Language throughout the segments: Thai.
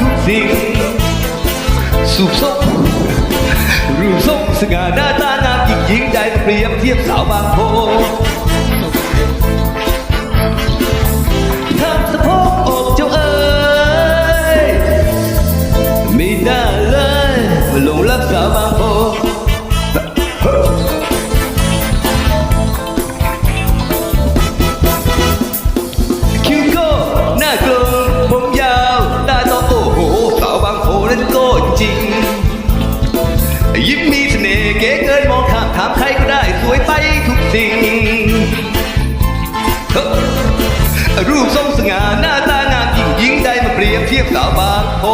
ทุกสิ่งสูบส่งรูปทรงสง่าหน้าตานามหญิงหญิงใจเปรียบเทียบสาวบางโพทำสะโพกอกเจ้าเอ๋ยไม่ได้ งสง่าหน้าตางามยิ่งยิ่งได้มาเปรียบเทียบสาวบางโพ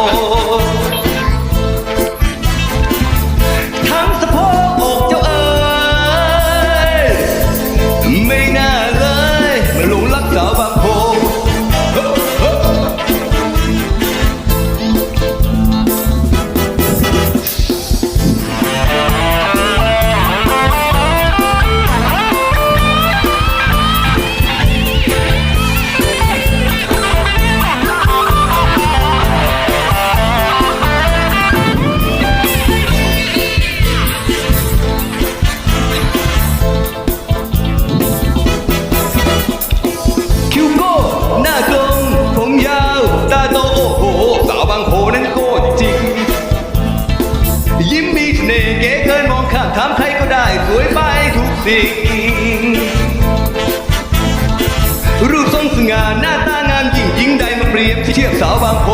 มีเสน่ห์เก๋เกินมองข้ามถามใครก็ได้สวยไปทุกสิ่ง รูปทรงสง่าหน้าตางามยิ่งยิ่งใดมาเปรียบเทียบสาวบางโพ